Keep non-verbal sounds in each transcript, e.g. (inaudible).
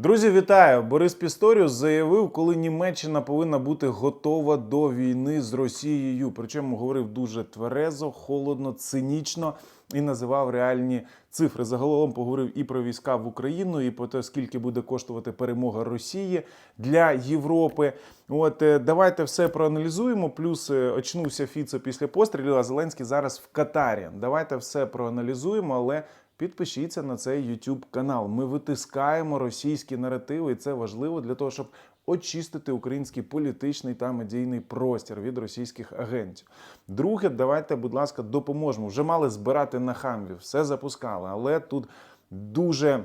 Друзі, вітаю! Борис Пісторіус заявив, коли Німеччина повинна бути готова до війни з Росією. Причому говорив дуже тверезо, холодно, цинічно і називав реальні цифри. Загалом поговорив і про війська в Україну, і про те, скільки буде коштувати перемога Росії для Європи. От е, давайте все проаналізуємо. Плюс е, очнувся Фіцо після пострілів, а Зеленський зараз в Катарі. Давайте все проаналізуємо, але. Підпишіться на цей YouTube канал. Ми витискаємо російські наративи, і це важливо для того, щоб очистити український політичний та медійний простір від російських агентів. Друге, давайте, будь ласка, допоможемо. Вже мали збирати на хамві, все запускали, але тут дуже.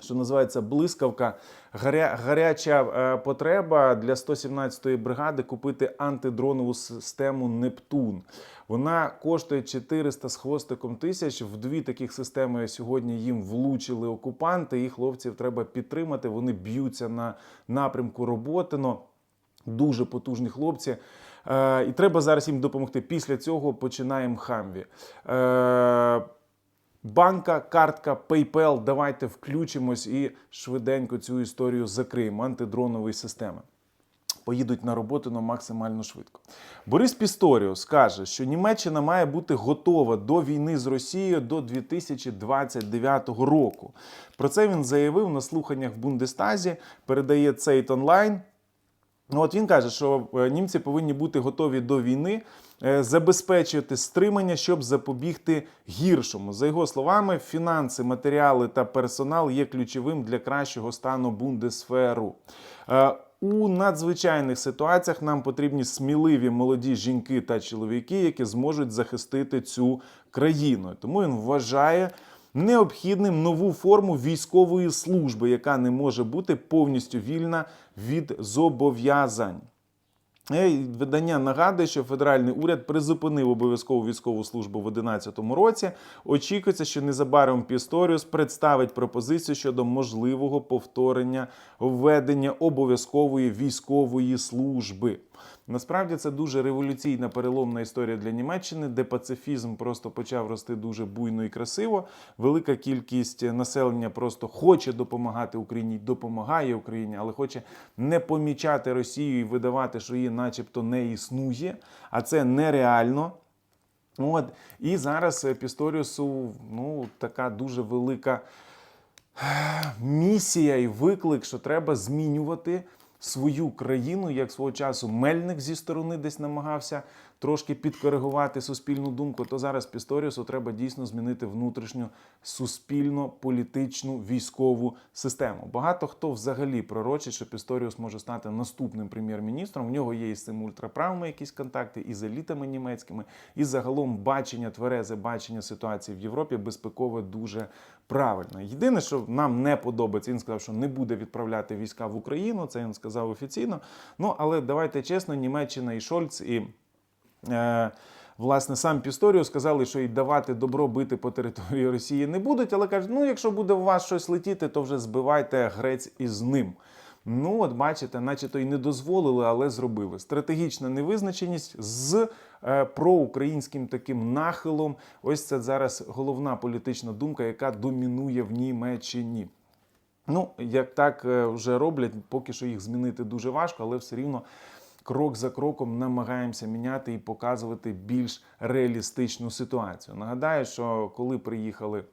Що називається блискавка, гаря, гаряча е, потреба для 117-ї бригади купити антидронову систему Нептун. Вона коштує 400 з хвостиком тисяч. В дві таких системи сьогодні їм влучили окупанти. І хлопців треба підтримати. Вони б'ються на напрямку Роботино. Дуже потужні хлопці. Е, і треба зараз їм допомогти. Після цього починаємо хамві. Е, Банка, картка, PayPal, давайте включимось і швиденько цю історію закриємо. Антидронової системи. Поїдуть на роботу на максимально швидко. Борис Пісторіус каже, що Німеччина має бути готова до війни з Росією до 2029 року. Про це він заявив на слуханнях в Бундестазі. Передає Цейт онлайн. Ну, от він каже, що е, німці повинні бути готові до війни, забезпечувати стримання, щоб запобігти гіршому. За його словами, фінанси, матеріали та персонал є ключовим для кращого стану бундесферу. Е, У надзвичайних ситуаціях нам потрібні сміливі молоді жінки та чоловіки, які зможуть захистити цю країну. Тому він вважає необхідним нову форму військової служби, яка не може бути повністю вільна від зобов'язань. Е, Видання нагадує, що федеральний уряд призупинив обов'язкову військову службу в 2011 році. Очікується, що незабаром Пісторіус представить пропозицію щодо можливого повторення введення обов'язкової військової служби. Насправді це дуже революційна переломна історія для Німеччини, де пацифізм просто почав рости дуже буйно і красиво. Велика кількість населення просто хоче допомагати Україні, допомагає Україні, але хоче не помічати Росію і видавати, що її, начебто, не існує, а це нереально. От і зараз Пісторіусу ну така дуже велика місія і виклик, що треба змінювати свою країну, як свого часу Мельник зі сторони десь намагався трошки підкоригувати суспільну думку. То зараз Пісторіусу треба дійсно змінити внутрішню суспільно політичну військову систему. Багато хто взагалі пророчить, що Пісторіус може стати наступним прем'єр-міністром. В нього є із цим ультраправими якісь контакти, і з елітами німецькими, і загалом бачення тверезе бачення ситуації в Європі безпекове дуже правильно. Єдине, що нам не подобається, він сказав, що не буде відправляти війська в Україну. Це він сказав офіційно. Ну але давайте чесно, Німеччина і Шольц і. Е, Власне, сам Пісторіо сказали, що й давати добро бити по території (laughs) Росії не будуть, але кажуть, ну якщо буде у вас щось летіти, то вже збивайте грець із ним. Ну, от бачите, наче то й не дозволили, але зробили. Стратегічна невизначеність з е, проукраїнським таким нахилом. Ось це зараз головна політична думка, яка домінує в Німеччині. Ну, як так е, вже роблять, поки що їх змінити дуже важко, але все рівно крок за кроком намагаємося міняти і показувати більш реалістичну ситуацію. Нагадаю, що коли приїхали.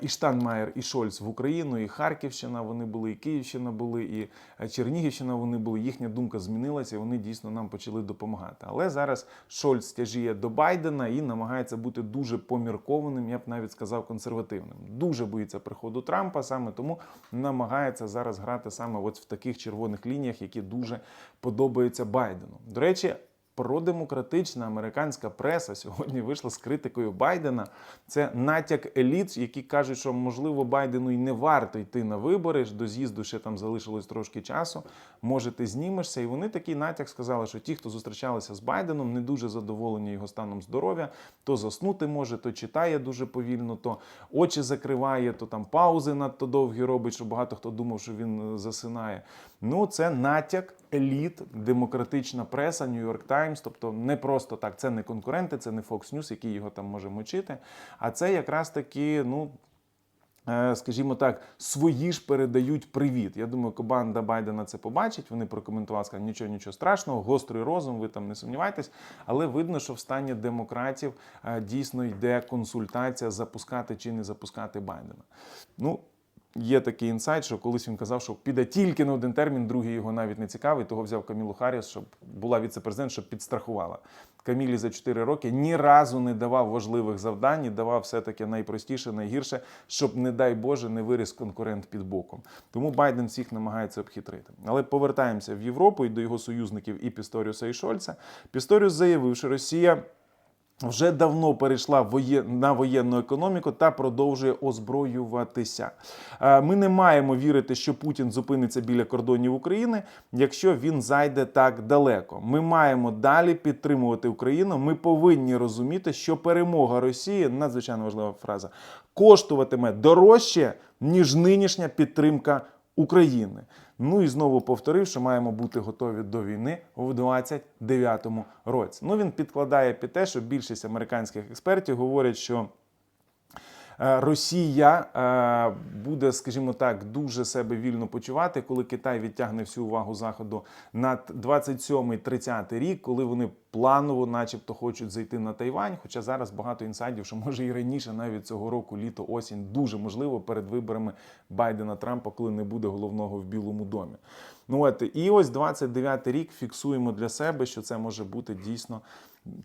І Штанмаєр, і Шольц в Україну, і Харківщина вони були, і Київщина були, і е, Чернігівщина вони були. Їхня думка змінилася, і вони дійсно нам почали допомагати. Але зараз Шольц тяжіє до Байдена і намагається бути дуже поміркованим, я б навіть сказав, консервативним. Дуже боїться приходу Трампа, саме тому намагається зараз грати саме от в таких червоних лініях, які дуже подобаються Байдену. До речі. Продемократична американська преса сьогодні вийшла з критикою Байдена. Це натяк еліт, які кажуть, що можливо Байдену й не варто йти на вибори. До з'їзду ще там залишилось трошки часу. Може, ти знімешся. І вони такий натяк сказали, що ті, хто зустрічалися з Байденом, не дуже задоволені його станом здоров'я, то заснути може, то читає дуже повільно, то очі закриває, то там паузи надто довгі робить, що багато хто думав, що він е, засинає. Ну, це натяк еліт, демократична преса, York Times, тобто не просто так, це не конкуренти, це не Fox News, який його там може мочити. А це якраз таки, ну. е, Скажімо так, свої ж передають привіт. Я думаю, команда Байдена це побачить. Вони прокоментували, сказали, нічого, нічого страшного, гострий розум, ви там не сумнівайтесь. Але видно, що в стані демократів е, дійсно йде консультація, запускати чи не запускати Байдена. Ну, Є такий інсайт, що колись він казав, що піде тільки на один термін, другий його навіть не цікавий. Того взяв Камілу Харріс, щоб була віце-президент, щоб підстрахувала. Камілі за 4 роки ні разу не давав важливих завдань, і давав все-таки найпростіше, найгірше, щоб, не дай Боже, не виріс конкурент під боком. Тому Байден всіх намагається обхитрити. Але повертаємося в Європу і до його союзників і Пісторіуса і Шольца. Пісторіус заявив, що Росія вже давно перейшла на воєнну економіку та продовжує озброюватися. Е, Ми не маємо вірити, що Путін зупиниться біля кордонів України, якщо він зайде так далеко. Ми маємо далі підтримувати Україну. Ми повинні розуміти, що перемога Росії надзвичайно важлива фраза коштуватиме дорожче ніж нинішня підтримка України. Ну і знову повторив, що маємо бути готові до війни в 29-му році. Ну він підкладає під те, що більшість американських експертів говорять, що Росія е, буде, скажімо так, дуже себе вільно почувати, коли Китай відтягне всю увагу заходу на 27-30 рік, коли вони планово, начебто, хочуть зайти на Тайвань. Хоча зараз багато інсайдів, що може і раніше, навіть цього року, літо, осінь, дуже можливо перед виборами Байдена Трампа, коли не буде головного в Білому домі. Ну от і ось 29 рік фіксуємо для себе, що це може бути дійсно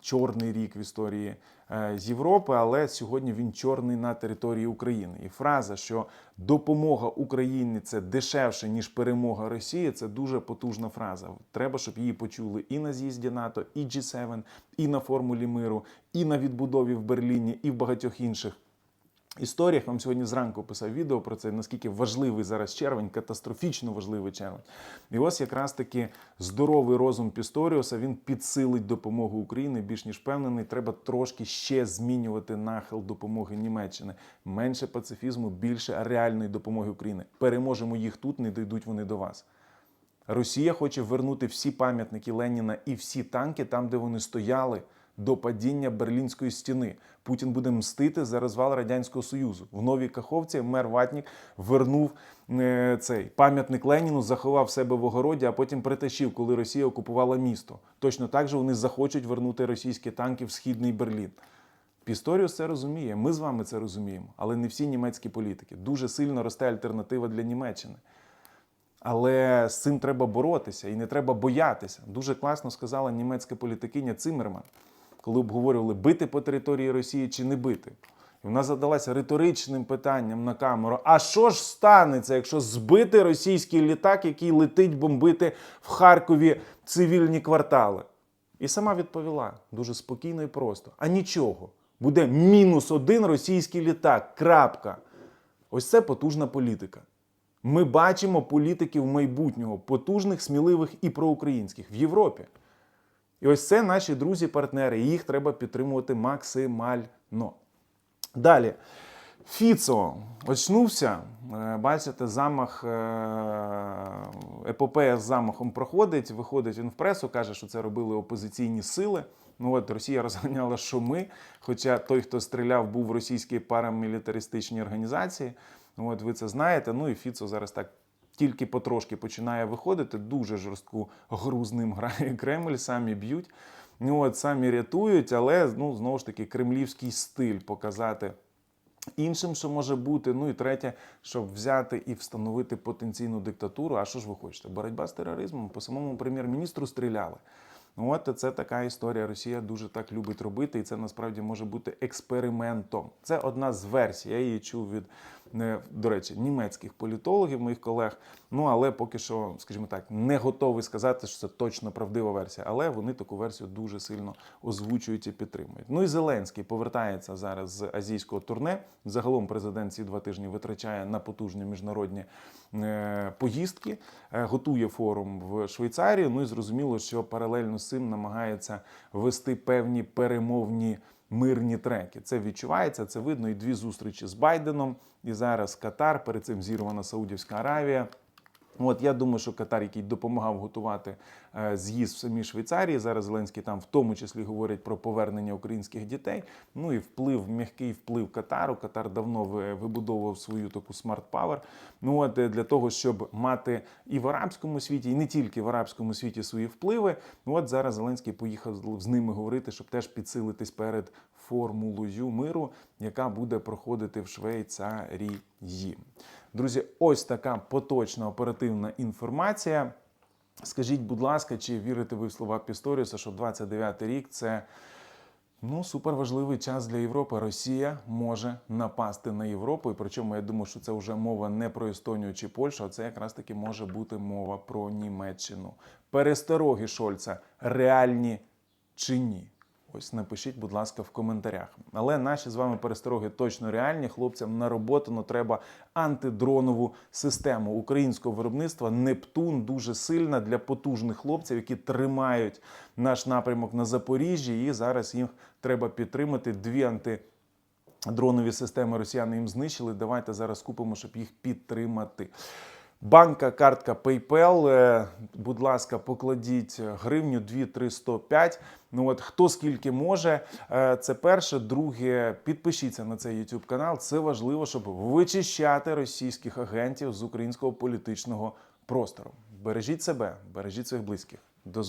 чорний рік в історії е, Європи, але сьогодні він чорний на території України. І фраза, що допомога Україні це дешевше ніж перемога Росії, це дуже потужна фраза. Треба, щоб її почули і на з'їзді НАТО, і G7, і на формулі миру, і на відбудові в Берліні, і в багатьох інших історіях. Вам сьогодні зранку писав відео про це, наскільки важливий зараз червень, катастрофічно важливий червень. І ось якраз таки здоровий розум Пісторіуса він підсилить допомогу Україні. Більш ніж впевнений, треба трошки ще змінювати нахил допомоги Німеччини. Менше пацифізму, більше реальної допомоги Україні. Переможемо їх тут, не дійдуть вони до вас. Росія хоче вернути всі пам'ятники Леніна і всі танки там, де вони стояли до падіння Берлінської стіни. Путін буде мстити за розвал Радянського Союзу. В Новій Каховці мер Ватнік вернув е, цей пам'ятник Леніну, заховав себе в огороді, а потім притащив, коли Росія окупувала місто. Точно так же вони захочуть вернути російські танки в східний Берлін. Пісторіус це розуміє. Ми з вами це розуміємо, але не всі німецькі політики. Дуже сильно росте альтернатива для Німеччини. Але з цим треба боротися і не треба боятися. Дуже класно сказала німецька політикиня Циммерман, коли обговорювали, бити по території Росії чи не бити. І вона задалася риторичним питанням на камеру: а що ж станеться, якщо збити російський літак, який летить бомбити в Харкові цивільні квартали? І сама відповіла дуже спокійно і просто: а нічого, буде мінус один російський літак. Крапка. Ось це потужна політика. Ми бачимо політиків майбутнього, потужних, сміливих і проукраїнських в Європі. І ось це наші друзі-партнери. Їх треба підтримувати максимально. Далі. Фіцо очнувся. Е, Бачите, замах е, епопея з замахом проходить. Виходить він в пресу, каже, що це робили опозиційні сили. Ну от Росія розганяла шуми. Хоча той, хто стріляв, був в російській парамілітаристичній організації. Ну от ви це знаєте. Ну і Фіцо зараз так тільки потрошки починає виходити. Дуже жорстку гру з ним грає (laughs) Кремль, самі б'ють. Ну от самі рятують, але ну знову ж таки кремлівський стиль показати. Іншим, що може бути, ну і третє, щоб взяти і встановити потенційну диктатуру. А що ж ви хочете? Боротьба з тероризмом по самому прем'єр-міністру стріляли. Ну, От це така історія. Росія дуже так любить робити, і це насправді може бути експериментом. Це одна з версій. Я її чув від, е, до речі, німецьких політологів, моїх колег. Ну але поки що, скажімо так, не готовий сказати, що це точно правдива версія. Але вони таку версію дуже сильно озвучують і підтримують. Ну і Зеленський повертається зараз з азійського турне. Загалом президент ці два тижні витрачає на потужні міжнародні е, поїздки, е, готує форум в Швейцарії. Ну і зрозуміло, що паралельно з цим намагається вести певні перемовні. Мирні треки. Це відчувається, це видно. І дві зустрічі з Байденом, і зараз Катар, перед цим зірвана Саудівська Аравія. От я думаю, що Катар, який допомагав готувати е, з'їзд в самій Швейцарії, зараз Зеленський там в тому числі говорить про повернення українських дітей. Ну і вплив, м'який вплив Катару. Катар давно вибудовував свою таку смарт павер. Ну от е, для того, щоб мати і в арабському світі, і не тільки в арабському світі свої впливи. Ну от зараз Зеленський поїхав з ними говорити, щоб теж підсилитись перед формулою миру, яка буде проходити в Швейцарії. Друзі, ось така поточна оперативна інформація. Скажіть, будь ласка, чи вірите ви в слова Пісторіуса, що 29-й рік це ну, суперважливий час для Європи. Росія може напасти на Європу. І причому я думаю, що це вже мова не про Естонію чи Польщу, а це якраз таки може бути мова про Німеччину. Перестороги Шольца реальні чи ні? Ось напишіть, будь ласка, в коментарях. Але наші з вами перестороги точно реальні. Хлопцям на роботу ну, треба антидронову систему українського виробництва. Нептун дуже сильна для потужних хлопців, які тримають наш напрямок на Запоріжжі. І зараз їх треба підтримати. Дві анти. Дронові системи росіяни їм знищили. Давайте зараз купимо, щоб їх підтримати. Банка, картка PayPal. Е, Будь ласка, покладіть гривню 2, 3, 105. Ну от хто скільки може. Е, Це перше. Друге, підпишіться на цей YouTube канал. Це важливо, щоб вичищати російських агентів з українського політичного простору. Бережіть себе, бережіть своїх близьких. До.